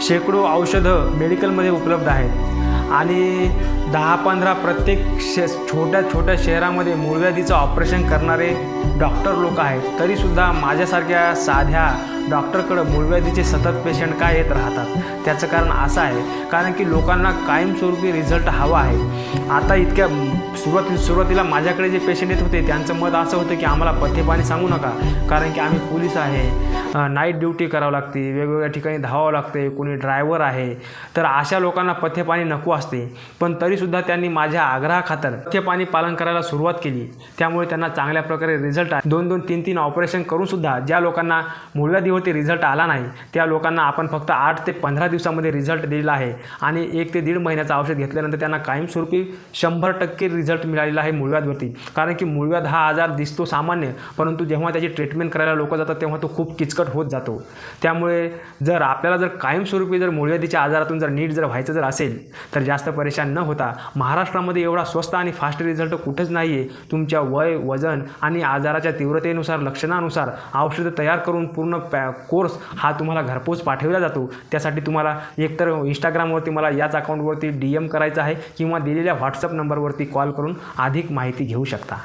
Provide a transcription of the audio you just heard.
शेकडो औषधं मेडिकलमध्ये उपलब्ध आहेत. आणि दहा पंधरा प्रत्येक शे छोट्या छोट्या शहरामध्ये मूळव्याधीचं ऑपरेशन करणारे डॉक्टर लोक आहेत. तरीसुद्धा माझ्यासारख्या साध्या डॉक्टरकडं मूळव्याधीचे सतत पेशंट काय येत राहतात? त्याचं कारण असं आहे कारण की लोकांना कायमस्वरूपी रिझल्ट हवा आहे. आता इतक्या सुरुवाती सुरुवातीला माझ्याकडे जे पेशंट येत होते त्यांचं मत असं होतं की आम्हाला पथेपाणी सांगू नका कारण की आम्ही पोलीस आहे. नाईट ड्युटी करावं लागते वेगवेगळ्या ठिकाणी धावावं लागते कोणी ड्रायव्हर आहे. तर अशा लोकांना पथेपाणी नको असते. पण तरी तरीसुद्धा त्यांनी माझ्या आग्रहाखातर पथ्य पाणी पालन करायला सुरुवात केली. त्यामुळे त्यांना चांगल्या प्रकारे रिझल्ट दोन दोन तीन तीन ऑपरेशन करूनसुद्धा ज्या लोकांना मूळव्याधीवरती रिझल्ट आला नाही त्या लोकांना आपण फक्त आठ ते पंधरा दिवसामध्ये रिझल्ट दिलेला आहे आणि एक ते दीड महिन्याचं औषध घेतल्यानंतर त्यांना कायमस्वरूपी शंभर टक्के रिझल्ट मिळालेला आहे मूळव्याधवरती कारण की मुळव्याध हा आजार दिसतो सामान्य परंतु जेव्हा त्याची ट्रीटमेंट करायला लोक जातात तेव्हा तो खूप किचकट होत जातो. त्यामुळे जर आपल्याला जर कायमस्वरूपी जर मूळव्याधीच्या आजारातून जर नीट जर व्हायचं जर असेल तर जास्त परेशान न होता महाराष्ट्रामध्ये एवढा स्वस्त आणि फास्ट रिझल्ट कुठंच नाही आहे तुमच्या वय वजन आणि आजाराच्या तीव्रतेनुसार लक्षणानुसार औषधं तयार करून पूर्ण पॅ कोर्स हा तुम्हाला घरपोच पाठवला जातो. त्यासाठी तुम्हाला एकतर इंस्टाग्रामवरती मला याच अकाउंटवरती डी एम करायचं आहे किंवा दिलेल्या व्हॉट्सअप नंबरवरती कॉल करून अधिक माहिती घेऊ शकता.